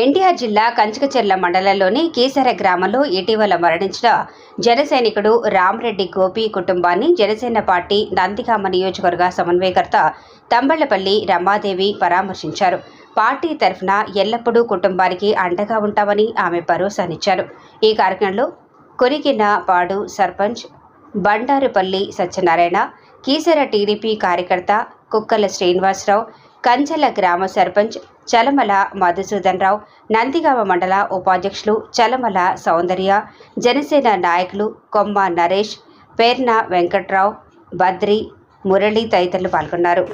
ఎన్టీఆర్ జిల్లా కంచకచెర్ల మండలంలోని కీసర గ్రామంలో ఇటీవల మరణించిన జనసైనికుడు రామరెడ్డి గోపి కుటుంబాన్ని జనసేన పార్టీ నందిగామ నియోజకవర్గ సమన్వయకర్త తంబళ్ళపల్లి రమాదేవి పరామర్శించారు. పార్టీ తరఫున ఎల్లప్పుడూ కుటుంబానికి అండగా ఉంటామని ఆమె భరోసానిచ్చారు ఈ కార్యక్రమంలో కొరికిన పాడు సర్పంచ్ బండారుపల్లి సత్యనారాయణ కీసర టీడీపీ కార్యకర్త కుక్కల శ్రీనివాసరావు కంచల గ్రామ సర్పంచ్ చలమల మధుసూదన్ రావు నందిగామ మండల ఉపాధ్యక్షులు చలమల సౌందర్య జనసేన నాయకులు కొమ్మ నరేష్ పేర్న వెంకట్రావు బద్రి మురళి తదితరులు పాల్గొన్నారు.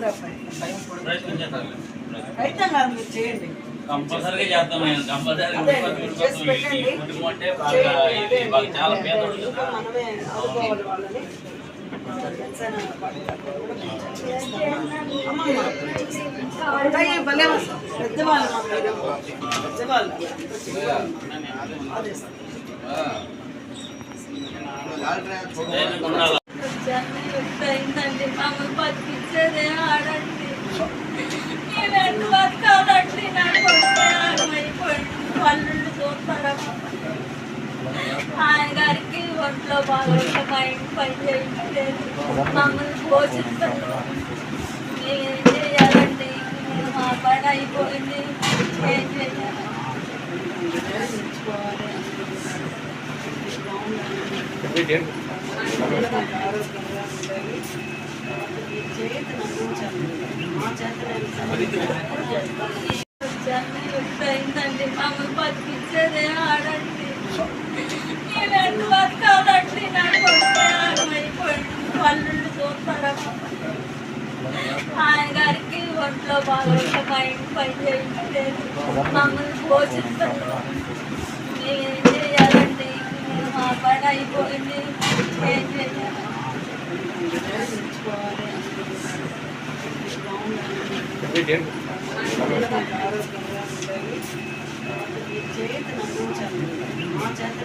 కంపల్సరీగా చేద్దాం ఆయన. కంపల్సరీగా కుటుంబం అంటే బాగా. ఇది బాగా చాలా పేదోళ్ళు కదా. మనమే భలే పెద్దవాళ్ళు పెద్దవాళ్ళు అయిందండి మమ్మల్ని బతికించేదే ఆడండి నేను బతకాలండి నాకు పళ్ళు చూస్తారా ఆయన గారికి ఒంట్లో బాగా మైండ్ పని మమ్మల్ని పోషిస్తారు అందించాలి. మా అయిందండి మమ్మల్ని బతికించేదే ఆడండి నేను బతకాలండి నాకు అయిపోయింది పళ్ళు చూస్తారా ఆయన గారికి ఒంట్లో బాగా మా ఇంటి పని చేయట్లేదు మమ్మల్ని పోషిస్తారు ఏం చేయాలండి మా పని అయిపోయింది. ఏం చేయాలి? నేర్చుకోవాలి. ఆరోగ్యంగా మా చేత